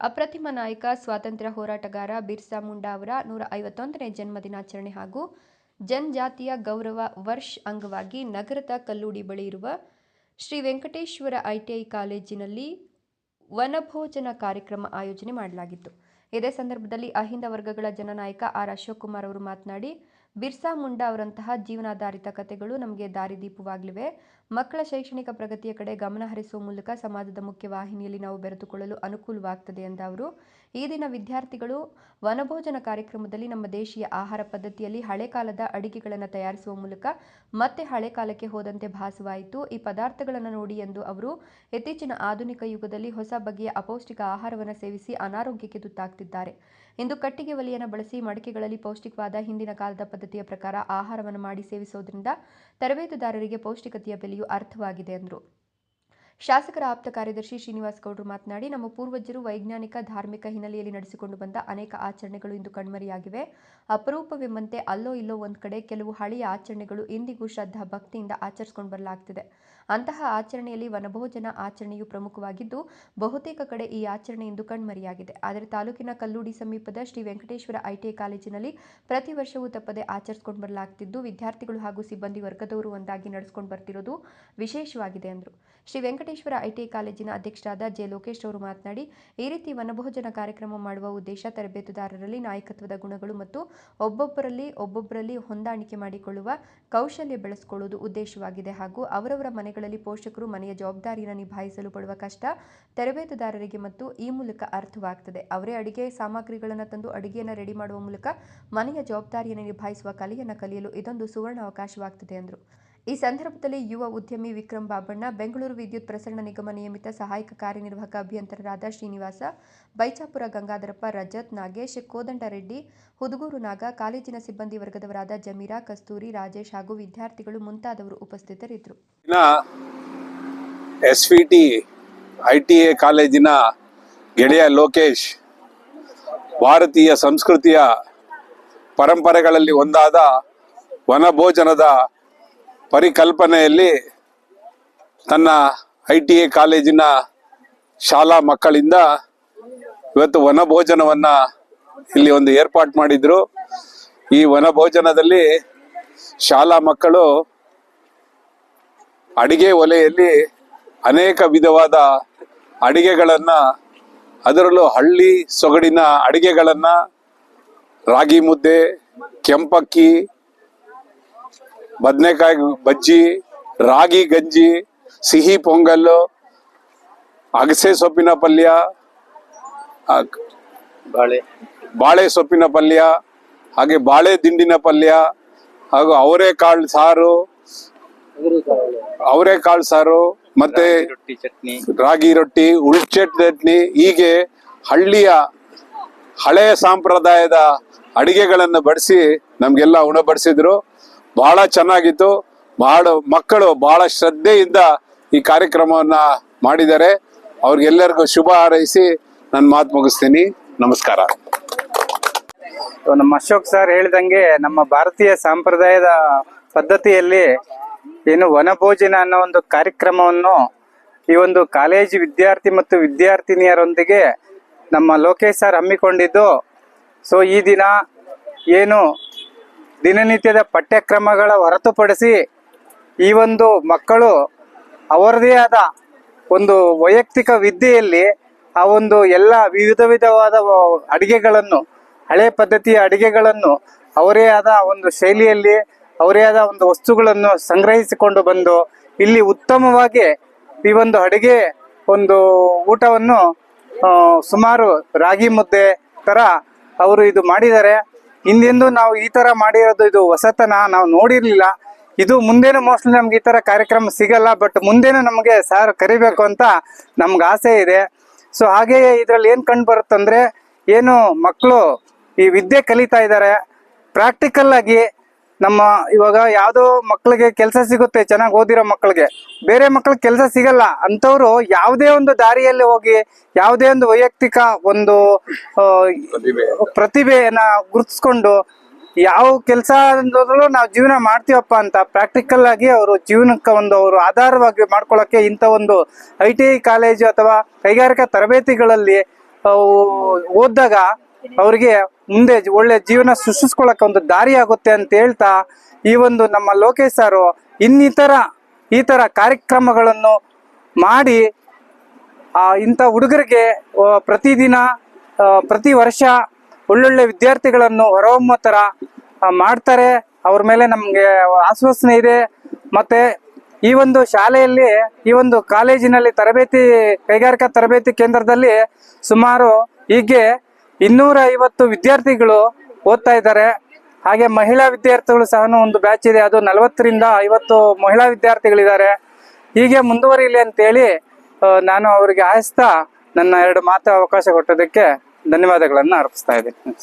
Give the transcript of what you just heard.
ಅಪ್ರತಿಮ ನಾಯಕ, ಸ್ವಾತಂತ್ರ್ಯ ಹೋರಾಟಗಾರ ಬಿರ್ಸಾ ಮುಂಡಾ ಅವರ ನೂರ ಐವತ್ತೊಂದನೇ ಜನ್ಮದಿನಾಚರಣೆ ಹಾಗೂ ಜನಜಾತಿಯ ಗೌರವ ವರ್ಷ್ ಅಂಗವಾಗಿ ನಗರದ ಕಲ್ಲೂಡಿ ಬಳಿ ಇರುವ ಶ್ರೀ ವೆಂಕಟೇಶ್ವರ ಐಟಿಐ ಕಾಲೇಜಿನಲ್ಲಿ ವನಭೋಜನ ಕಾರ್ಯಕ್ರಮ ಆಯೋಜನೆ ಮಾಡಲಾಗಿತ್ತು. ಇದೇ ಸಂದರ್ಭದಲ್ಲಿ ಅಹಿಂದ ವರ್ಗಗಳ ಜನನಾಯಕ ಆರ್ ಅಶೋಕ್ ಕುಮಾರ್ ಅವರು ಮಾತನಾಡಿ ಬಿರ್ಸಾ ಮುಂಡಾ ಅವರಂತಹ ಜೀವನಾಧಾರಿತ ಕಥೆಗಳು ನಮಗೆ ದಾರಿದೀಪವಾಗಲಿವೆ ಮಕ್ಕಳ ಶೈಕ್ಷಣಿಕ ಪ್ರಗತಿಯ ಕಡೆ ಗಮನ ಹರಿಸುವ ಮೂಲಕ ಸಮಾಜದ ಮುಖ್ಯ ವಾಹಿನಿಯಲ್ಲಿ ನಾವು ಬೆರೆತುಕೊಳ್ಳಲು ಅನುಕೂಲವಾಗ್ತದೆ ಎಂದ ಅವರು ಈ ದಿನ ವಿದ್ಯಾರ್ಥಿಗಳು ವನಭೋಜನ ಕಾರ್ಯಕ್ರಮದಲ್ಲಿ ನಮ್ಮ ದೇಶೀಯ ಆಹಾರ ಪದ್ಧತಿಯಲ್ಲಿ ಹಳೆ ಕಾಲದ ಅಡಿಗೆಗಳನ್ನು ತಯಾರಿಸುವ ಮೂಲಕ ಮತ್ತೆ ಹಳೆ ಕಾಲಕ್ಕೆ ಹೋದಂತೆ ಭಾಸವಾಯಿತು. ಈ ಪದಾರ್ಥಗಳನ್ನು ನೋಡಿ ಎಂದು ಅವರು, ಇತ್ತೀಚಿನ ಆಧುನಿಕ ಯುಗದಲ್ಲಿ ಹೊಸ ಬಗೆಯ ಅಪೌಷ್ಟಿಕ ಆಹಾರವನ್ನು ಸೇವಿಸಿ ಅನಾರೋಗ್ಯಕ್ಕೆ ತುತ್ತಾಗ್ತಿದ್ದಾರೆ. ಇಂದು ಕಟ್ಟಿಗೆ ಒಲೆಯನ್ನು ಬಳಸಿ ಮಡಿಕೆಗಳಲ್ಲಿ ಪೌಷ್ಟಿಕವಾದ ಹಿಂದಿನ ಕಾಲದ ಪದ್ಧತಿಯ ಪ್ರಕಾರ ಆಹಾರವನ್ನು ಮಾಡಿ ಸೇವಿಸೋದ್ರಿಂದ ತರಬೇತುದಾರರಿಗೆ ಪೌಷ್ಟಿಕತೆಯ ಬೆಲೆಯು ಅರ್ಥವಾಗಿದೆ ಎಂದರು ಶಾಸಕರ ಆಪ್ತ ಕಾರ್ಯದರ್ಶಿ ಶ್ರೀನಿವಾಸ್ ಗೌಡರು ಮಾತನಾಡಿ, ನಮ್ಮ ಪೂರ್ವಜರು ವೈಜ್ಞಾನಿಕ, ಧಾರ್ಮಿಕ ಹಿನ್ನೆಲೆಯಲ್ಲಿ ನಡೆಸಿಕೊಂಡು ಬಂದ ಅನೇಕ ಆಚರಣೆಗಳು ಇಂದು ಕಣ್ಮರೆಯಾಗಿವೆ. ಅಪರೂಪವೆಂಬಂತೆ ಅಲ್ಲೋ ಇಲ್ಲೋ ಒಂದು ಕಡೆ ಕೆಲವು ಹಳೆಯ ಆಚರಣೆಗಳು ಇಂದಿಗೂ ಶ್ರದ್ಧಾ ಭಕ್ತಿಯಿಂದ ಆಚರಿಸಿಕೊಂಡು ಬರಲಾಗ್ತಿದೆ. ಅಂತಹ ಆಚರಣೆಯಲ್ಲಿ ವನಭೋಜನ ಆಚರಣೆಯು ಪ್ರಮುಖವಾಗಿದ್ದು, ಬಹುತೇಕ ಕಡೆ ಈ ಆಚರಣೆ ಇಂದು ಕಣ್ಮರೆಯಾಗಿದೆ. ಆದರೆ ತಾಲೂಕಿನ ಕಲ್ಲೂಡಿ ಸಮೀಪದ ಶ್ರೀ ವೆಂಕಟೇಶ್ವರ ಐಟಿಐ ಕಾಲೇಜಿನಲ್ಲಿ ಪ್ರತಿ ವರ್ಷವೂ ತಪ್ಪದೆ ಆಚರಿಸಿಕೊಂಡು ಬರಲಾಗ್ತಿದ್ದು, ವಿದ್ಯಾರ್ಥಿಗಳು ಹಾಗೂ ಸಿಬ್ಬಂದಿ ವರ್ಗದವರು ಒಂದಾಗಿ ನಡೆಸಿಕೊಂಡು ಬರ್ತಿರೋದು ವಿಶೇಷವಾಗಿದೆ ಎಂದರು ಶ್ರೀ ವೆಂಕಟೇಶ್ವರ ಐಟಿ ಕಾಲೇಜಿನ ಅಧ್ಯಕ್ಷರಾದ ಜೆ ಲೋಕೇಶ್ ಅವರು ಮಾತನಾಡಿ, ಈ ರೀತಿ ವನಭೋಜನ ಕಾರ್ಯಕ್ರಮ ಮಾಡುವ ಉದ್ದೇಶ ತರಬೇತುದಾರರಲ್ಲಿ ನಾಯಕತ್ವದ ಗುಣಗಳು ಮತ್ತು ಒಬ್ಬೊಬ್ಬರಲ್ಲಿ ಒಬ್ಬೊಬ್ಬರಲ್ಲಿ ಹೊಂದಾಣಿಕೆ ಮಾಡಿಕೊಳ್ಳುವ ಕೌಶಲ್ಯ ಬೆಳೆಸಿಕೊಳ್ಳುವುದು ಉದ್ದೇಶವಾಗಿದೆ ಹಾಗೂ ಅವರವರ ಮನೆಗಳಲ್ಲಿ ಪೋಷಕರು ಮನೆಯ ಜವಾಬ್ದಾರಿಯನ್ನು ನಿಭಾಯಿಸಲು ಪಡುವ ಕಷ್ಟ ತರಬೇತುದಾರರಿಗೆ ಮತ್ತು ಈ ಮೂಲಕ ಅರ್ಥವಾಗ್ತದೆ. ಅವರೇ ಅಡಿಗೆ ಸಾಮಗ್ರಿಗಳನ್ನು ತಂದು ಅಡಿಗೆಯನ್ನು ರೆಡಿ ಮಾಡುವ ಮೂಲಕ ಮನೆಯ ಜವಾಬ್ದಾರಿಯನ್ನು ನಿಭಾಯಿಸುವ ಕಲೆಯನ್ನು ಕಲಿಯಲು ಇದೊಂದು ಸುವರ್ಣ ಅವಕಾಶವಾಗ್ತದೆ ಎಂದರು ಈ ಸಂದರ್ಭದಲ್ಲಿ ಯುವ ಉದ್ಯಮಿ ವಿಕ್ರಮ್ ಬಾಬಣ್ಣ, ಬೆಂಗಳೂರು ವಿದ್ಯುತ್ ಪ್ರಸರಣ ನಿಗಮ ನಿಯಮಿತ ಸಹಾಯಕ ಕಾರ್ಯನಿರ್ವಾಹಕ ಅಭಿಯಂತರರಾದ ಶ್ರೀನಿವಾಸ, ಬೈಚಾಪುರ ಗಂಗಾಧರಪ್ಪ, ರಜತ್ ನಾಗೇಶ್ ಕೋದಂಡರೆಡ್ಡಿ ಹುದುಗೂರು ನಾಗ, ಕಾಲೇಜಿನ ಸಿಬ್ಬಂದಿ ವರ್ಗದವರಾದ ಜಮೀರಾ ಕಸ್ತೂರಿ, ರಾಜೇಶ್ ಹಾಗೂ ವಿದ್ಯಾರ್ಥಿಗಳು ಮುಂತಾದವರು ಉಪಸ್ಥಿತರಿದ್ದರು. SVT S V T I T A ಕಾಲೇಜಿನ ಗೆಳೆಯ ಲೋಕೇಶ್, ಭಾರತೀಯ ಸಂಸ್ಕೃತಿಯ ಪರಂಪರೆಗಳಲ್ಲಿ ಒಂದಾದ ವನಭೋಜನದ ಪರಿಕಲ್ಪನೆಯಲ್ಲಿ ತನ್ನ ಐ ಟಿ ಎ ಕಾಲೇಜಿನ ಶಾಲಾ ಮಕ್ಕಳಿಂದ ಇವತ್ತು ವನಭೋಜನವನ್ನ ಇಲ್ಲಿ ಒಂದು ಏರ್ಪಾಟ್ ಮಾಡಿದ್ರು. ಈ ವನಭೋಜನದಲ್ಲಿ ಶಾಲಾ ಮಕ್ಕಳು ಅಡಿಗೆ ಒಲೆಯಲ್ಲಿ ಅನೇಕ ವಿಧವಾದ ಅಡಿಗೆಗಳನ್ನು, ಅದರಲ್ಲೂ ಹಳ್ಳಿ ಸೊಗಡಿನ ಅಡಿಗೆಗಳನ್ನು, ರಾಗಿ ಮುದ್ದೆ, ಕೆಂಪಕ್ಕಿ ಬದನೆಕಾಯಿ ಬಜ್ಜಿ ರಾಗಿ ಗಂಜಿ ಸಿಹಿ ಪೊಂಗಲ್ಲು ಅಗಸೆ ಸೊಪ್ಪಿನ ಪಲ್ಯ ಬಾಳೆ. ಬಾಳೆ ಸೊಪ್ಪಿನ ಪಲ್ಯ ಹಾಗೆ ಬಾಳೆ ದಿಂಡಿನ ಪಲ್ಯ ಹಾಗೂ ಅವರೆಕಾಳು ಸಾರು ಅವರೆಕಾಳು ಸಾರು ಮತ್ತೆ ಚಟ್ನಿ. ರಾಗಿ ರೊಟ್ಟಿ ಉಳ್ಚೆಟ್ ಚಟ್ನಿ ಹೀಗೆ ಹಳ್ಳಿಯ ಹಳೆಯ ಸಂಪ್ರದಾಯದ ಅಡಿಗೆಗಳನ್ನು ಬಡಿಸಿ ನಮ್ಗೆಲ್ಲ ಉಣಬಡಿಸಿದ್ರು. ಬಹಳ ಚೆನ್ನಾಗಿತ್ತು. ಬಹಳ ಮಕ್ಕಳು ಬಹಳ ಶ್ರದ್ಧೆಯಿಂದ ಈ ಕಾರ್ಯಕ್ರಮವನ್ನ ಮಾಡಿದ್ದಾರೆ. ಅವ್ರಿಗೆಲ್ಲರಿಗೂ ಶುಭ ಹಾರೈಸಿ ನನ್ನ ಮಾತು ಮುಗಿಸ್ತೀನಿ. ನಮಸ್ಕಾರ. ನಮ್ಮ ಅಶೋಕ್ ಸರ್ ಹೇಳಿದಂಗೆ ನಮ್ಮ ಭಾರತೀಯ ಸಂಪ್ರದಾಯದ ಪದ್ಧತಿಯಲ್ಲಿ ಏನು ವನಭೋಜನ ಅನ್ನೋ ಒಂದು ಕಾರ್ಯಕ್ರಮವನ್ನು ಈ ಒಂದು ಕಾಲೇಜು ವಿದ್ಯಾರ್ಥಿ ಮತ್ತು ವಿದ್ಯಾರ್ಥಿನಿಯರೊಂದಿಗೆ ನಮ್ಮ ಲೋಕೇಶ್ ಸರ್ ಹಮ್ಮಿಕೊಂಡಿದ್ದು. ಸೊ ಈ ದಿನ ಏನು ದಿನನಿತ್ಯದ ಪಠ್ಯಕ್ರಮಗಳ ಹೊರತುಪಡಿಸಿ ಈ ಒಂದು ಮಕ್ಕಳು ಅವರದೇ ಆದ ಒಂದು ವೈಯಕ್ತಿಕ ವಿದ್ಯೆಯಲ್ಲಿ ಆ ಒಂದು ಎಲ್ಲ ವಿವಿಧ ವಿಧವಾದ ಅಡಿಗೆಗಳನ್ನು, ಹಳೆ ಪದ್ಧತಿಯ ಅಡಿಗೆಗಳನ್ನು ಅವರೇ ಆದ ಒಂದು ಶೈಲಿಯಲ್ಲಿ, ಅವರೇ ಆದ ಒಂದು ವಸ್ತುಗಳನ್ನು ಸಂಗ್ರಹಿಸಿಕೊಂಡು ಬಂದು ಇಲ್ಲಿ ಉತ್ತಮವಾಗಿ ಈ ಒಂದು ಅಡಿಗೆ ಒಂದು ಊಟವನ್ನು ಸುಮಾರು ರಾಗಿ ಮುದ್ದೆ ತರ ಅವರು ಇದು ಮಾಡಿದ್ದಾರೆ. ಹಿಂದೆಂದೂ ನಾವು ಈ ತರ ಮಾಡಿರೋದು ಇದು ಹೊಸತನ, ನಾವು ನೋಡಿರ್ಲಿಲ್ಲ. ಇದು ಮುಂದೇನು ಮೋಸ್ಟ್ಲಿ ನಮ್ಗೆ ಈ ತರ ಕಾರ್ಯಕ್ರಮ ಸಿಗಲ್ಲ ಬಟ್ ಮುಂದೇನು ನಮಗೆ ಸಾರ್ ಕರಿಬೇಕು ಅಂತ ನಮ್ಗೆ ಆಸೆ ಇದೆ. ಸೊ ಹಾಗೆಯೇ ಇದ್ರಲ್ಲಿ ಏನ್ ಕಂಡು ಬರುತ್ತಂದ್ರೆ, ಏನು ಮಕ್ಕಳು ಈ ವಿದ್ಯೆ ಕಲಿತಾ ಇದ್ದಾರೆ ಪ್ರಾಕ್ಟಿಕಲ್ ಆಗಿ ನಮ್ಮ ಇವಾಗ ಯಾವ್ದೋ ಮಕ್ಕಳಿಗೆ ಕೆಲಸ ಸಿಗುತ್ತೆ ಚೆನ್ನಾಗಿ ಓದಿರೋ ಮಕ್ಕಳಿಗೆ ಬೇರೆ ಮಕ್ಕಳಿಗೆ ಕೆಲಸ ಸಿಗಲ್ಲ. ಅಂತವ್ರು ಯಾವುದೇ ಒಂದು ದಾರಿಯಲ್ಲಿ ಹೋಗಿ ಯಾವುದೇ ಒಂದು ವೈಯಕ್ತಿಕ ಒಂದು ಪ್ರತಿಭೆಯನ್ನು ಗುರುತಿಸ್ಕೊಂಡು ಯಾವ ಕೆಲಸ ನಾವು ಜೀವನ ಮಾಡ್ತೀವಪ್ಪ ಅಂತ ಪ್ರಾಕ್ಟಿಕಲ್ ಆಗಿ ಅವರು ಜೀವನಕ್ಕೆ ಒಂದು ಅವರು ಆಧಾರವಾಗಿ ಮಾಡ್ಕೊಳ್ಳೋಕೆ ಇಂಥ ಒಂದು ಐ ಟಿ ಐ ಕಾಲೇಜು ಅಥವಾ ಕೈಗಾರಿಕಾ ತರಬೇತಿಗಳಲ್ಲಿ ಓದಿದಾಗ ಅವರಿಗೆ ಮುಂದೆ ಒಳ್ಳೆ ಜೀವನ ಸೃಷ್ಟಿಸ್ಕೊಳ್ಳಕ್ಕೆ ಒಂದು ದಾರಿ ಆಗುತ್ತೆ ಅಂತ ಹೇಳ್ತಾ ಈ ಒಂದು ನಮ್ಮ ಲೋಕೇಶ್ ಸಾರು ಇನ್ನಿತರ, ಈ ತರ ಕಾರ್ಯಕ್ರಮಗಳನ್ನು ಮಾಡಿ, ಆ, ಇಂಥ ಹುಡುಗರಿಗೆ ಪ್ರತಿದಿನ ಪ್ರತಿ ವರ್ಷ ಒಳ್ಳೊಳ್ಳೆ ವಿದ್ಯಾರ್ಥಿಗಳನ್ನು ಹೊರಹೊಮ್ಮೋ ಥರ ಮಾಡ್ತಾರೆ. ಅವ್ರ ಮೇಲೆ ನಮಗೆ ಆಶ್ವಾಸನೆ ಇದೆ. ಮತ್ತೆ ಈ ಒಂದು ಶಾಲೆಯಲ್ಲಿ, ಈ ಒಂದು ಕಾಲೇಜಿನಲ್ಲಿ ತರಬೇತಿ, ಕೈಗಾರಿಕಾ ತರಬೇತಿ ಕೇಂದ್ರದಲ್ಲಿ ಸುಮಾರು ಹೀಗೆ ಇನ್ನೂರ ಐವತ್ತು ವಿದ್ಯಾರ್ಥಿಗಳು ಓದ್ತಾ ಇದ್ದಾರೆ. ಹಾಗೆ ಮಹಿಳಾ ವಿದ್ಯಾರ್ಥಿಗಳು ಸಹ ಒಂದು ಬ್ಯಾಚ್ ಇದೆ. ಅದು ನಲವತ್ತರಿಂದ ಐವತ್ತು ಮಹಿಳಾ ವಿದ್ಯಾರ್ಥಿಗಳಿದ್ದಾರೆ. ಹೀಗೆ ಮುಂದುವರಿಲಿ ಅಂತೇಳಿ ನಾನು ಅವರಿಗೆ ಆಯಿಸ್ತಾ ನನ್ನ ಎರಡು ಮಾತು ಅವಕಾಶ ಕೊಟ್ಟದಕ್ಕೆ ಧನ್ಯವಾದಗಳನ್ನು ಅರ್ಪಿಸ್ತಾ ಇದ್ದೀನಿ.